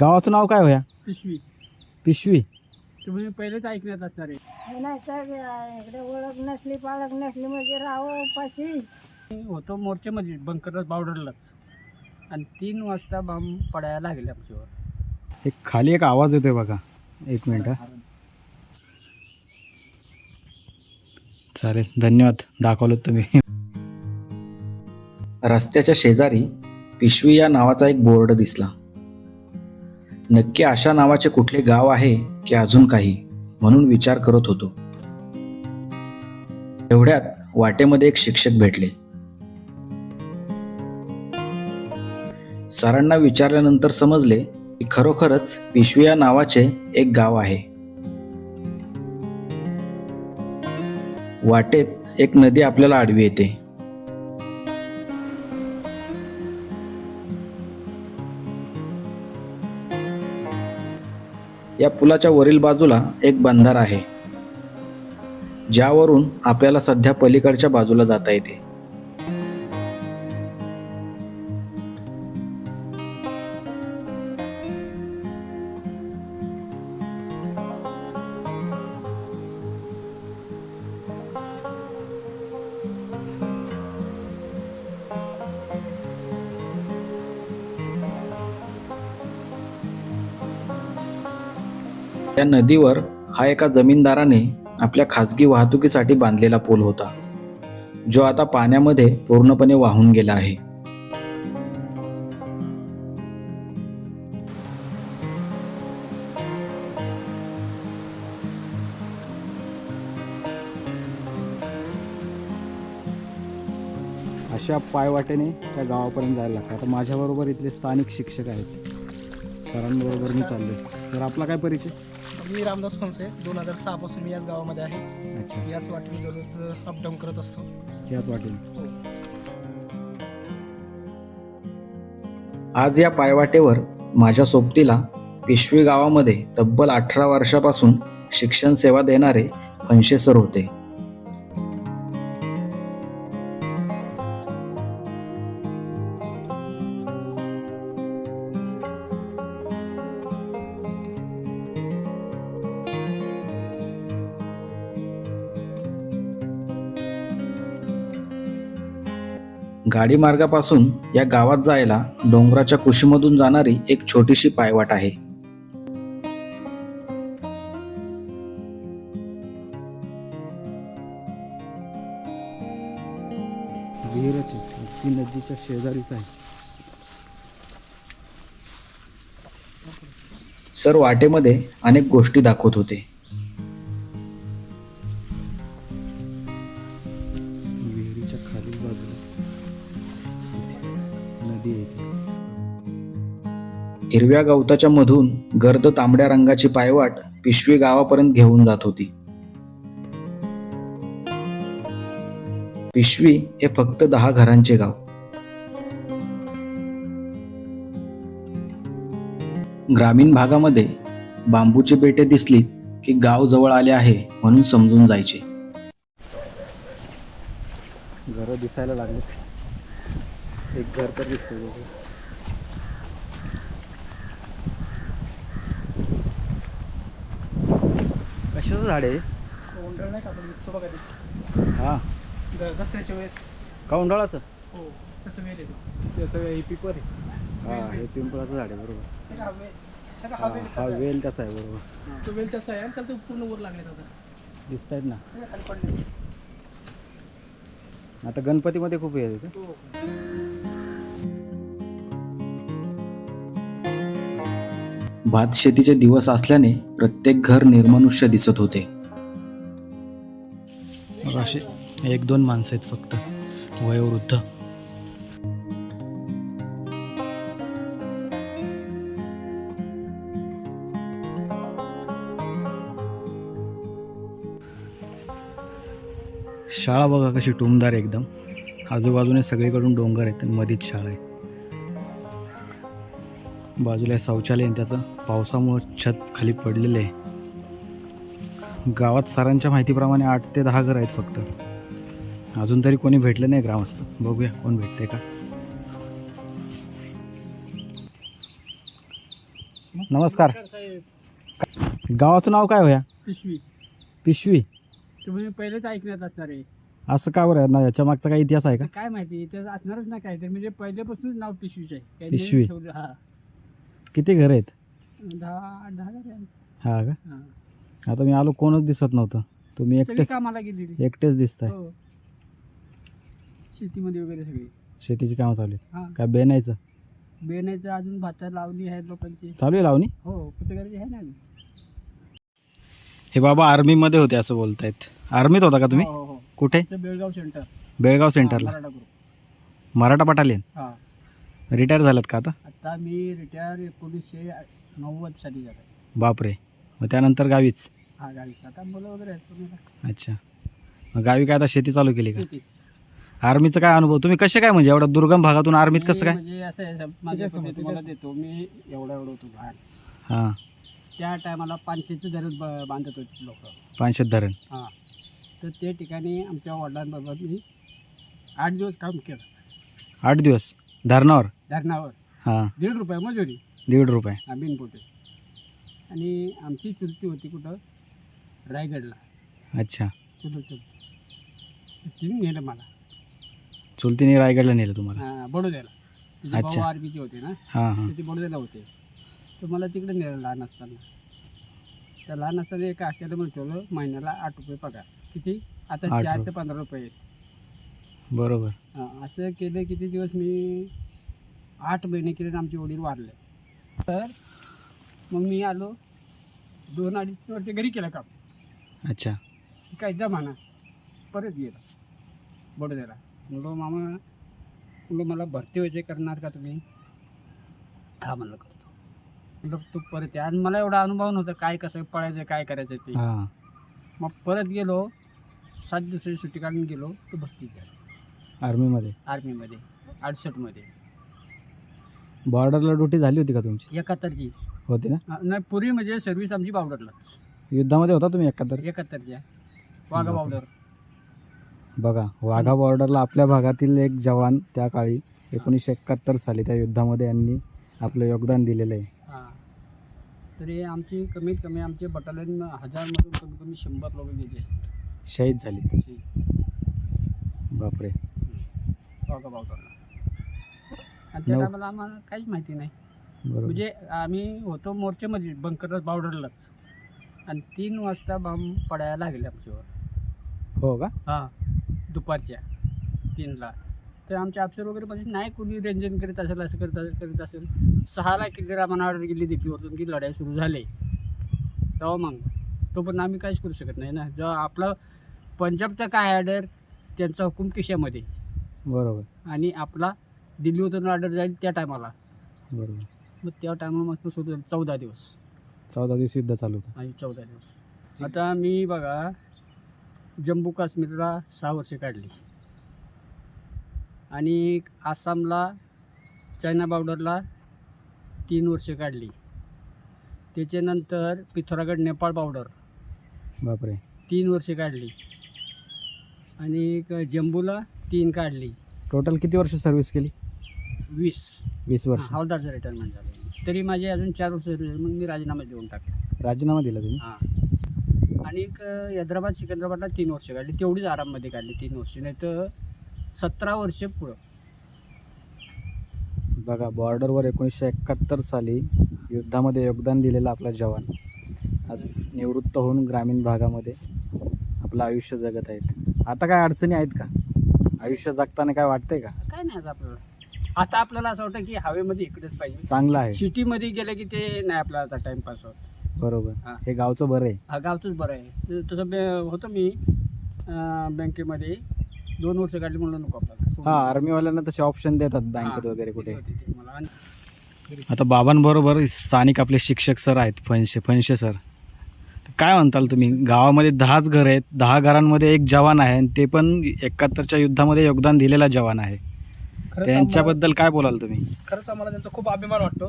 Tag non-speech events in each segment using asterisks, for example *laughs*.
गावाचं नाव काय होया पिशवी. पिशवी. तुम्ही पहिलेच ऐकण्यात असणार आहे. नाही तर इकडे ओळख नसली पाळख नसली म्हणजे राहावं उपाशी. मी होतो मोर्चामध्ये बंकरला बावडरलाच. आणि तीन वाजता बॉम्ब पडायला लागले आमच्यावर. एक खाली एक आवाज येतोय बघा. एक मिनिट हा. चालेल धन्यवाद. दाखवलं तुम्ही. रस्त्याच्या शेजारी पिशवी या नावाचा एक बोर्ड दिसला. नक्की अशा नावाचे कुठले गाव आहे की अजून काही म्हणून विचार करत होतो. एवढ्यात वाटेमध्ये एक शिक्षक भेटले. सरांना विचारल्यानंतर समजले की खरोखरच पिशवी या नावाचे एक गाव आहे. वाटेत एक नदी आपल्याला आडवी येते. या पुलाच्या वरील बाजूला एक बंधार आहे ज्यावरून आपल्याला सध्या पलीकडच्या बाजूला जाता येते. त्या नदीवर हा एका जमीनदाराने आपल्या खाजगी वाहतुकीसाठी बांधलेला पूल होता जो आता पाण्यामध्ये पूर्णपणे वाहून गेला आहे. अशा पायवाटेने त्या गावापर्यंत जायला लागतं. आता माझ्याबरोबर इथले स्थानिक शिक्षक आहेत. सरांबरोबर मी चाललो सर आपला काय परिचय? मी रामदास फणसे दोन हजार सहापासून मी याच गावामध्ये आहे. अच्छा. याच वाटेने दररोज अपडाऊन करत असतो. याच वाटेल आज या पायवाटेवर माझ्या सोबतीला पिशवी गावामध्ये तब्बल अठरा वर्षापासून शिक्षण सेवा देणारे फणशे सर होते. गाडी मार्गापासून या गावात जायला डोंगराच्या कुशीमधून जाणारी एक छोटीशी पायवाट आहे. ती नदीच्या शेजारीच आहे. सर वाटेमध्ये अनेक गोष्टी दाखवत होते. हिरव्या गवताच्या मधून गर्द तांबड्या रंगाची पायवाट पिशवी गावापर्यंत घेऊन जात होती. पिशवी हे फक्त दहा घरांचे गाव. ग्रामीण भागामध्ये बांबूची पेटे दिसली की गाव जवळ आले आहे म्हणून समजून जायचे. घर दिसायला लागले एक घर तर दिसतंय. कशाचं झाड आहे? उंडळ नाही का आपण विकतो बघा ते. हा. द- दसऱ्याच्या वेळेस. हो तसं वेल येतो त्याचं हे पिपर आहे. हा हे पिंपळाचं झाड आहे बरोबर. हे हे हा, हा वेल हा त्याचा आहे. वेल त्याचा आहे बरोबर. तो वेल त्याचा आहे आणि त्याला ते पूर्ण वर लागले आता. दिसत आहेत ना. का खाली पडले आता गणपतीमध्ये खूप हे येतं हो. भात शेतीचे दिवस असल्याने प्रत्येक घर निर्मनुष्य दिसत होते. असे एक दोन माणसं आहेत फक्त. वयोवृद्ध. शाळा बघा कशी टुमदार एकदम. आजूबाजूने सगळीकडून डोंगर आहेत आणि मधीच शाळा आहे बाजूला शौचालय आहे त्याचं पावसामुळं छत खाली पडलेलं आहे. गावात सरांच्या माहितीप्रमाणे आठ ते दहा घर आहेत फक्त. अजून तरी कोणी भेटलं नाही ग्रामस्थ. बघूया कोण भेटते का? नमस्कार. गावाचं नाव काय होया पिशवी. पिशवी. तुम्ही पहिलेच ऐकण्यात असणार आहे. असं का बरं? ना याच्या मागचा काही इतिहास आहे का? काय माहिती ते असणारच ना काय तर म्हणजे पहिल्यापासूनच नाव पिशवीच आहे. पिशवी. हा. किती घर आहेत? दहा दहा हजार आहे. हा का? हा. आता मी आलो कोणच दिसत नव्हतं. तुम्ही सगळी एकटेच कामाला गेलेली. एकटेच दिसताय. हो. शेतीमध्ये वगैरे सगळी. शेतीची कामं चालू आहेत. हा. काय बेनायचं? बेण्याचं अजून भाता लावली आहेत लोकांची. चालू आहे लावणी? हो पुस्तकाची आहे ना अजून. हे बाबा आर्मीमध्ये होते असं बोलतायत. आर्मीत होता का तुम्ही? हो, हो, हो. कुठे? इथं बेळगाव सेंटर बेळगाव सेंटरला मराठा ग्रुप मराठा बटालियन हा. रिटायर झालात का आता? आता मी रिटायर एकोणीसशे नव्वद साली झालो बापरे. मग त्यानंतर गावीच? हा गावीच. आता मुलं वगैरे आहेत अच्छा. मग गावी काय आता शेती चालू केली का? शेतीच. आर्मीचा काय अनुभव? तुम्ही कसे काय म्हणजे एवढ्या दुर्गम भागातून आर्मीत कसं काय? म्हणजे असं आहे माझ्यासमोर, तुम्हाला देतो. मी एवढा एवढं होतो लहान हां. त्या टायमाला पानशेचं धरण ब- बांधत होते लोक. पानशेत धरण. हां. तर ते ठिकाणी आमच्या वडिलांबरोबर मी आठ दिवस काम केलं. आठ दिवस? धरणावर? धरणावर. हां. दीड रुपये मजुरी. दीड रुपये. हा बिनपोटे. आणि आमची चुलती होती कुठं? रायगडला. अच्छा. चुलत चुलती. तिने नेलं मला. चुलतीने रायगडला नेलं तुम्हाला? हा, बडोद्याला. तिचे भाऊ अच्छा. आर्मीचे होते ना? हां हां. तर ते बडोद्याला होते. तर मला तिकडे नेलं लहान असताना. तर लहान असताना एका म्हणून ठेवलं महिन्याला आठ रुपये पगार. किती? आता आठ चार. ते पंधरा रुपये आहेत बरोबर. हा, असं केलं किती दिवस मी आठ महिने केले आणि आमचे वडील वारले. तर मग मी आलो दोन अडीच वर्ष घरी केलं काम. अच्छा. काय जमाना. परत गेलो बडोद्याला. म्हणलो मामा म्हणलो मला भरती व्हायचे करणार का तुम्ही? हा म्हणलं करतो. म्हणलं तू परत या. आणि मला एवढा अनुभव नव्हता काय कसं पळायचं काय करायचं ते. हां. मग परत गेलो सात दिवसाची सुट्टी काढून गेलो तर भरती झाली आर्मीमध्ये? आर्मीमध्ये. अडुसष्टमध्ये बॉर्डरला ड्युटी झाली होती का तुमची? एकाहत्तरची. होती ना? हा, नाही पूर्वी म्हणजे सर्व्हिस आमची बावडरलाच. युद्धामध्ये होता तुम्ही एकाहत्तर? एकाहत्तरच्या. वाघा बावडर. बघा वाघा बॉर्डरला आपल्या भागातील एक जवान त्या काळी एकोणीसशे एकाहत्तर साली त्या युद्धामध्ये यांनी आपलं योगदान दिलेलं आहे. हां. तरी आमची कमीत कमी आमचे बटालियन हजारमधून कमी कमी शंभर लोक गेली असतील. शहीद झाली. बापरे. वाघा बावडरला आणि त्या. टायमाला आम्हाला काहीच माहिती नाही. म्हणजे आम्ही होतो मोर्चेमध्ये बंकर बावडरलाच आणि तीन वाजता बॉम्ब पडायला लागले आमच्यावर. हो का? हां दुपारच्या तीनला. तर आमचे अफसर वगैरे म्हणजे नाही कोणी रेंजन करीत असेल असं करत असेल करीत असेल. सहाला किती आम्हाला ऑर्डर गेली दिल्लीवरून की लढाई सुरू झाली. तेव्हा मग तो पण आम्ही काहीच करू शकत नाही ना. जेव्हा आपलं पंजाबचा काय ऑर्डर त्यांचा हुकूम किशामध्ये बरोबर. आणि आपला दिल्लीवरून ऑर्डर जाईल त्या टायमाला बरोबर. मग त्या टायमाला मस्त सुरू झाली. चौदा दिवस. चौदा दिवस युद्ध चालू होतं. आणि चौदा दिवस. आता मी बघा जम्मू काश्मीरला सहा वर्षे काढली. आणि आसामला चायना बॉर्डरला तीन वर्षे काढली. त्याच्यानंतर पिथोरागड नेपाळ बॉर्डर बापरे. तीन वर्षे काढली. आणि एक जम्बूला तीन काढली. टोटल किती वर्ष सर्व्हिस केली? वीस. वीस वर्ष. हवालदारचं रिटायरमेंट झालं तरी माझे अजून चार वर्ष. मग मी राजीनामा देऊन टाकला. राजीनामा दिला तुम्ही? हां. आणि एक हैदराबाद सिकंदराबादला तीन वर्ष काढली. तेवढीच आराममध्ये काढली तीन वर्ष. नाही तर सतरा वर्ष पुढं. बघा बॉर्डरवर एकोणीसशे एकाहत्तर साली युद्धामध्ये योगदान दिलेला आपला जवान. आज निवृत्त होऊन ग्रामीण भागामध्ये आपलं आयुष्य जगत आहेत. आता काय अडचणी आहेत का? आयुष्य जगताना काय वाटतंय का? काय नाही आता आपल्याला. आता आपल्याला असं वाटतं की हवेमध्ये इकडेच पाहिजे. चांगलं आहे. सिटीमध्ये गेलं की ते नाही आपल्याला आता टाइमपास होत. बरोबर. हां. हे गावचं बरं आहे. हा गावचंच बरं आहे. त- तसं बे होतं मी अं, बँकेमध्ये. दोन वर्ष काढली म्हणलं नको आपल्याला. सोडून. हा आर्मीवाल्यांना तसे ऑप्शन देतात बँकेत हां, वगैरे ते कुठे. होते ते मला. आणि आता बाबांबरोबर स्थानिक आपले शिक्षक सर आहेत फणशे फणशे सर. काय म्हणताल तुम्ही? गावामध्ये दहाच घर आहेत. दहा घरांमध्ये एक जवान आहे आणि ते पण एकाहत्तरच्या युद्धामध्ये योगदान दिलेला जवान आहे. खरंच त्यांच्याबद्दल काय बोलाल तुम्ही? खरंच आम्हाला त्यांचा खूप अभिमान वाटतो.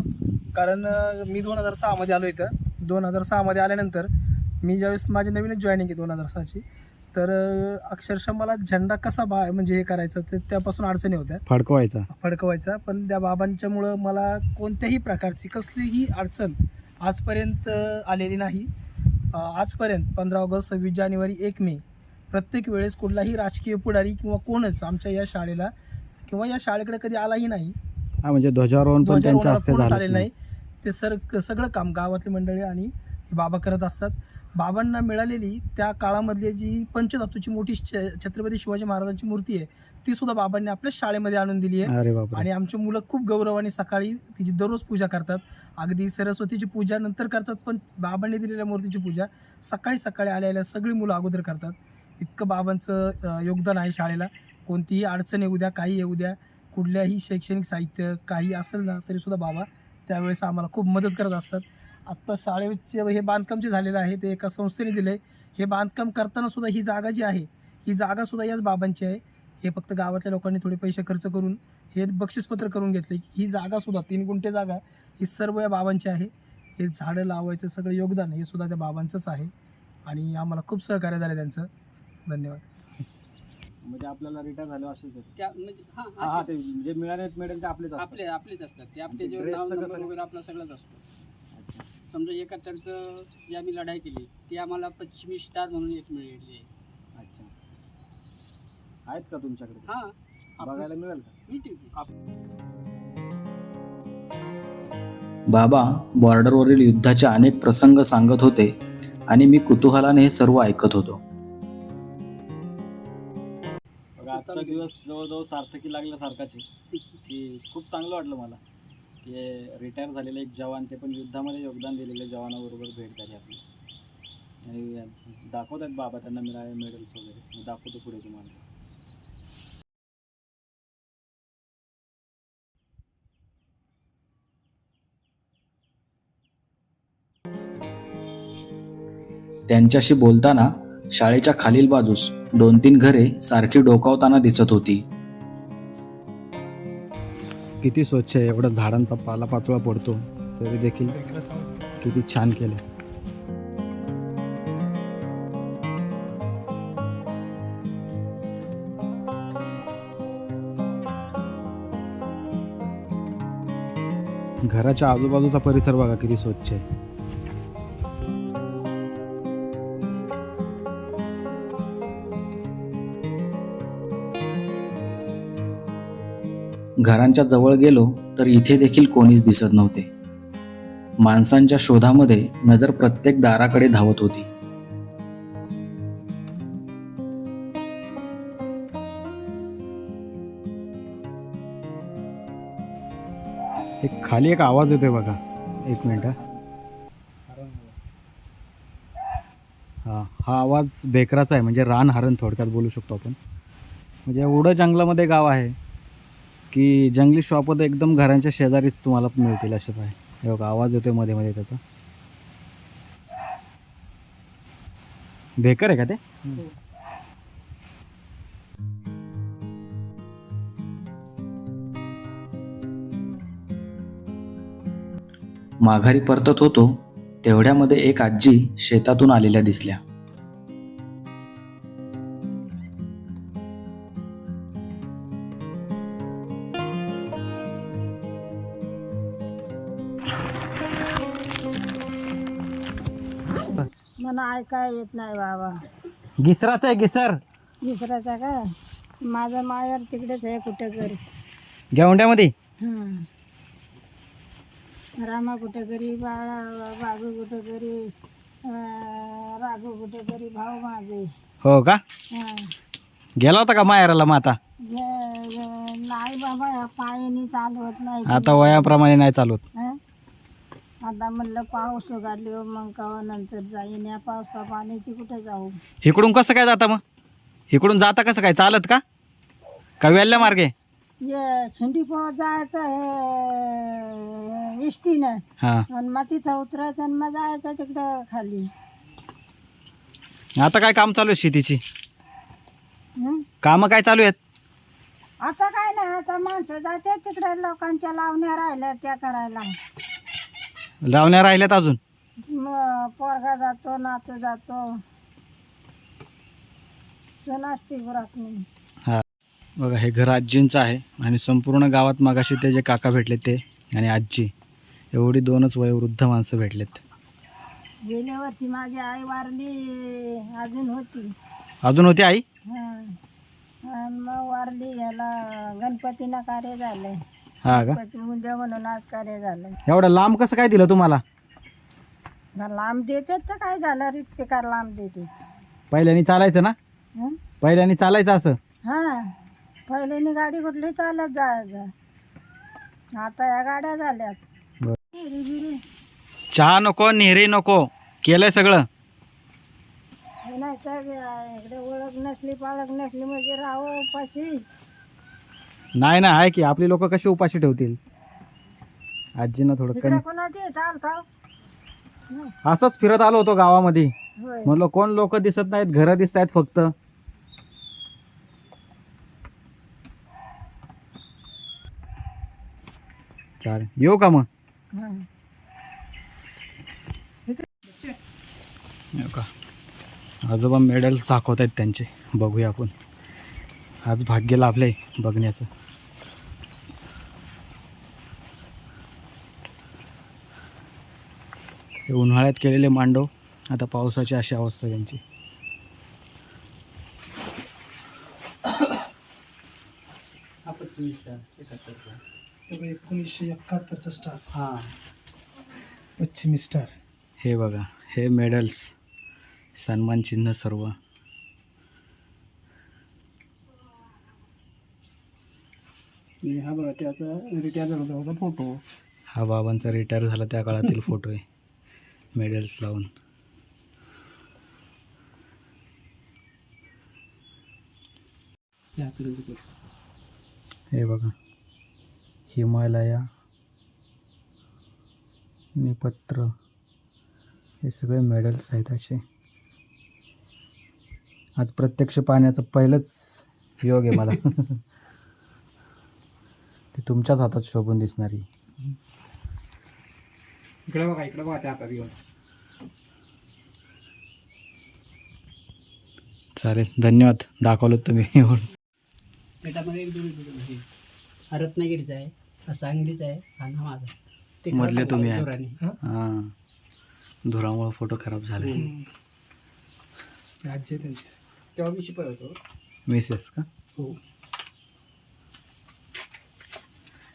कारण अं, मी दोन हजार सहामध्ये आलो इथं. दोन हजार सहामध्ये आल्यानंतर मी ज्यावेळेस माझी नवीनच जॉईनिंग आहे दोन हजार सहाची तर अं, अक्षरशः मला झेंडा कसा बा म्हणजे हे करायचं ते त्यापासून अडचणी होत्या. फडकवायचा. फडकवायचा. पण त्या बाबांच्यामुळं मला कोणत्याही प्रकारची कसलीही अडचण आजपर्यंत आलेली नाही. आजपर्यंत पंधरा ऑगस्ट सव्वीस जानेवारी एक मे. प्रत्येक वेळेस कुठलाही राजकीय पुढारी किंवा कोणच आमच्या या शाळेला किंवा या शाळेकडे कधी आलाही नाही. हा म्हणजे ध्वजारोहण पण त्यांच्या हस्ते कोणच झालं आलेलं नाही. ते सर सगळं काम गावातली मंडळी आणि बाबा करत असतात. बाबांना मिळालेली त्या काळामधली जी पंचधातूची मोठी छत्रपती शिवाजी महाराजांची मूर्ती आहे ती सुद्धा बाबांनी आपल्या शाळेमध्ये आणून दिली आहे. बापरे. आणि आमची मुलं खूप गौरवाने सकाळी तिची दररोज पूजा करतात. अगदी सरस्वतीची पूजा नंतर करतात पण बाबांनी दिलेल्या मूर्तीची पूजा सकाळी सकाळी आलेल्या सगळी मुलं अगोदर करतात. इतकं बाबांचं अं, योगदान आहे शाळेला. कोणतीही अडचण येऊ द्या काही येऊ द्या कुठल्याही शैक्षणिक साहित्य काही असेल ना तरीसुद्धा बाबा त्यावेळेस आम्हाला खूप मदत करत असतात. आत्ता शाळेचे हे बांधकाम जे झालेलं आहे ते एका संस्थेने दिलं आहे हे बांधकाम करताना सुद्धा ही जागा जी आहे ही जागासुद्धा याच बाबांची आहे. हे फक्त गावातल्या लोकांनी थोडे पैसे खर्च करून हे बक्षीसपत्र करून घेतले. ही जागासुद्धा तीन गुंठे जागा ही सर्व या बाबांची आहे. हे झाडं लावायचं सगळं योगदान हे सुद्धा त्या बाबांचंच आहे. आणि आम्हाला खूप सहकार्य झालं त्यांचं. धन्यवाद. म्हणजे आपल्याला रिटायर झालं असेल त्या म्हणजे हां हा हां ते जे मिळाले मेडल ते आपलेच आपले आपलेच असतात. ते आपले जे नाव सगळं नंबर? वगैरे आपला सगळंच असतो. समजा एकाहत्तरचं जी आम्ही लढाई केली ती आम्हाला पश्चिमी स्टार म्हणून एक मिळाली आहे. आहेत का तुमच्याकडे? हां. बघायला मिळेल का? मिळतील की बाबा बॉर्डरवरील युद्धाचे अनेक प्रसंग सांगत होते आणि मी कुतूहलाने हे सर्व ऐकत होतो. बघा आजचा दिवस जवळजवळ सार्थकी लागल्यासारखाच आहे. की खूप चांगलं वाटलं मला. की रिटायर झालेले एक जवान ते पण युद्धामध्ये योगदान दिलेल्या जवानाबरोबर भेट झाली आपली. आणि दाखवत आहेत बाबा त्यांना मिळाले मेडल्स वगैरे. मी दाखवतो पुढे तुम्हाला. त्यांच्याशी बोलताना शाळेच्या खालील बाजूस दोन तीन घरे सारखी डोकावताना दिसत होती. किती स्वच्छ आहे एवढा झाडांचा पालापाचोळा पडतो तरी देखील किती छान केलं घराच्या आजूबाजूचा परिसर बघा किती स्वच्छ आहे. घरांच्या जवळ गेलो तर इथे देखील कोणीच दिसत नव्हते. माणसांच्या शोधामध्ये नजर प्रत्येक दाराकडे धावत होती. एक खाली एक आवाज येतोय बघा. एक मिनिट हा. हा हा आवाज बेकराचा आहे म्हणजे रान हरण थोडक्यात बोलू शकतो आपण. म्हणजे एवढं जंगलामध्ये गाव आहे. की जंगली शॉप एकदम घरांच्या शेजारीच तुम्हाला मिळतील असे पाय हे बघा आवाज येतोयमध्ये मध्ये त्याचा. बेकर आहे का ते? माघारी परतत होतो तेवढ्यामध्ये एक आजी शेतातून आलेल्या दिसल्या. मला ऐकाय येत नाही बाबा. गिसराचा आहे गिसर दुसऱ्याचा का? माझं माहेर तिकडेच आहे कुठे घरी गेवंड्यामध्ये? हं. रामा कुठे घरी बाळा बाबू कुठे घरी अं, राघू कुठे घरी भाऊ माझे. हो का? हं. गेला होता का माहेराला मग आता? जे- जे- नाही बाबा या पायाने चालवत नाही. आता वयाप्रमाणे नाही चालवत. हं? आता म्हणलं पाऊस उघडली मग कवा नंतर जाईन. या पावसा पाण्याची कुठे जाऊ? इकडून कसं काय जाता मग? इकडून जाता कसं काय? चालत का? का वेल्ल्या मार्गे? ये खिंडी पोहोच जायचं हे इष्टीनं हां. आणि मग तिथं उतरायचं आणि मग जायचं तिकडं खाली. आता काय काम चालू आहे शेतीची? हं? कामं काय चालू आहेत? आता काय नाही आता माणसं जाते तिकडे लोकांच्या लावण्या राहिल्या त्या करायला. लावण्या राहिल्यात अजून? मग पोरगा जातो नातू जातो. असते हा. बघा हे घर आजींचं आहे आणि संपूर्ण गावात मागाशी ते जे काका भेटले ते आणि आजी एवढी दोनच वयोवृद्ध माणसं भेटलेत. गेल्या वर्षी माझी आई वारली अजून होती. अजून होती आई? हां. आणि मग वारली याला गणपतीनं कार्य झालंय. हा का? गणपती उद्या म्हणून आज कार्य झालंय एवढं लांब कसं काय दिलं तुम्हाला? ना लांब देतात तर काय झालं रिक्षे कार लांब देते. पहिल्यानी चालायचं ना? हं? पहिल्यानी चालायचं असं? हां. पहिल्यानी गाडी कुठली चालत जायचं. आता या गाड्या झाल्यात. बरं. हिरी बिरी चहा नको नेहरी नको. केलंय सगळं. हे नाही तर इकडे ओळख नसली पाळख नसली म्हणजे राहावं उपाशी नाही ना आहे की. आपली लोक कशी उपाशी ठेवतील? आजीनं थोडं कमी. कोणाची असंच फिरत आलो होतो गावामध्ये. म्हणलं कोण लोक दिसत नाहीत? घरं दिसत आहेत फक्त. चालेल. येऊ का मग. येऊ का? आजोबा मेडल्स दाखवत आहेत त्यांचे. बघूया आपण. आज भाग्य लाभलंय बघण्याचं. हे उन्हाळ्यात केलेले मांडव आता पावसाची अशी अवस्था त्यांची. एकोणीसशे एकाहत्तरचा स्टार हां. पश्चिमी स्टार हे बघा हे मेडल्स सन्मान चिन्ह सर्व. हा बघा त्याचा रिटायर झाला होता फोटो हा बाबांचा रिटायर झाला त्या काळातील फोटो आहे. मेडल्स लावून. हे बघा. हिमालया निपत्र हे सगळे मेडल्स आहेत असे. आज प्रत्यक्ष पाहण्याचं पहिलंच योग आहे मला. *laughs* ते तुमच्याच हातात शोभून दिसणारी. इकडे बघा इकडे बघा त्या हातात चालेल धन्यवाद. दाखवलं तुम्ही एक दोन आहे हा रत्नागिरीचा आहे हा सांगलीचा आहे हा ना माझा. ते मधले तुम्ही. हां? धुरामुळं फोटो खराब झाले. आजी आहे त्यांची. तेव्हा मी शिपाई होतो. मिसेस का? हो.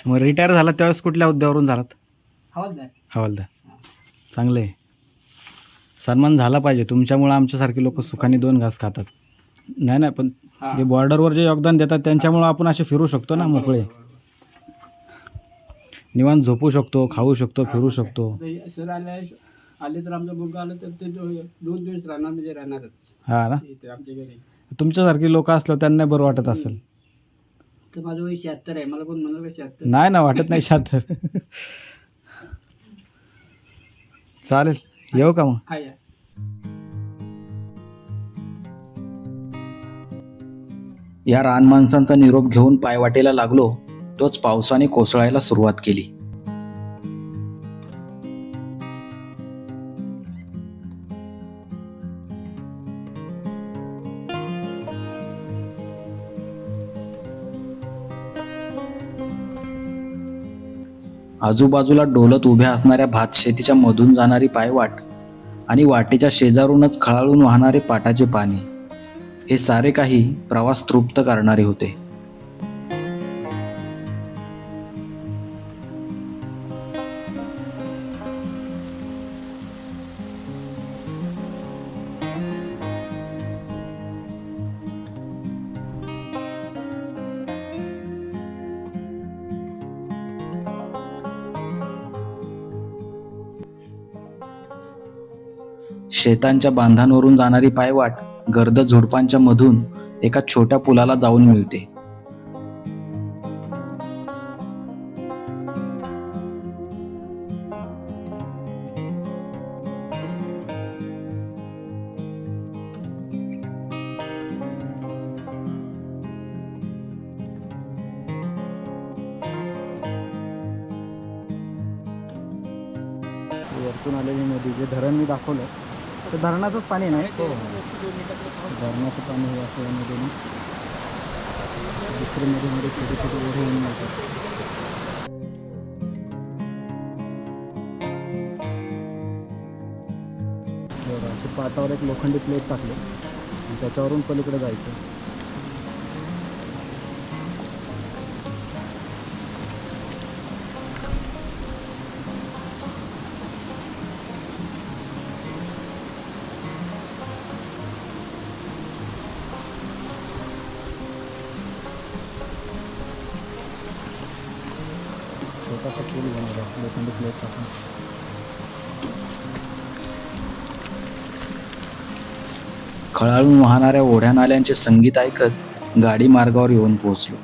मग रिटायर झाला त्यावेळेस कुठल्या हुद्द्यावरून झालात? हवालदार. हवालदार. चांगलं आहे सन्मान झाला पाहिजे. तुमच्यामुळं आमच्यासारखे लोक सुखाने दोन घास खातात. नाही नाही पण. जे बॉर्डरवर जे योगदान देतात त्यांच्यामुळं आपण असे फिरू शकतो ना मोकळे. निवांत झोपू शकतो खाऊ शकतो फिरू शकतो. सर आले आले तर आमचा मुलगा आला तर ते दो- दोन दिवस राहणार म्हणजे राहणारच. हा ना? इथे आमच्या घरी. तुमच्यासारखी लोक असल्यावर त्यांना बरं वाटत असेल. तर माझं वय शहात्तर आहे. मला कोण म्हणाल शहात्तर? नाही ना वाटत नाही शातर चालेल. येऊ का मग? हा या या रानमाणसांचा निरोप घेऊन पायवाटेला लागलो तोच पावसाने कोसळायला सुरुवात केली. आजूबाजूला डोलत उभ्या असणाऱ्या भात शेतीच्या मधून जाणारी पायवाट आणि वाटेच्या शेजारूनच खळाळून वाहणारे पाटाचे पाणी हे सारे काही प्रवास तृप्त करणारे होते. शेतांच्या बांधांवरून जाणारी पायवाट गर्द झुडपांच्या मधून एका छोट्या पुलाला जाऊन मिळते. वरतून आलेली नदी जे धरण मी दाखवलं ते धरणाचंच पाणी नाही हो, हो. धरणाचं पाणी हे असल्यामध्ये दुसरे मध्ये मध्ये छोटे छोटे ओढे होऊन जातात. पाटावर एक लोखंडी प्लेट टाकली. त्याच्यावरून पलीकडे जायचं. छोटासा पूल बनवला लोखंडी प्लेट टाकून. खळाळून वाहणाऱ्या ओढ्या नाल्यांचे संगीत ऐकत गाडी मार्गावर येऊन पोहोचलो.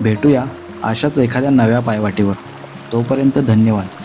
भेटूया अशाच एखाद्या नव्या पायवाटीवर. तोपर्यंत धन्यवाद.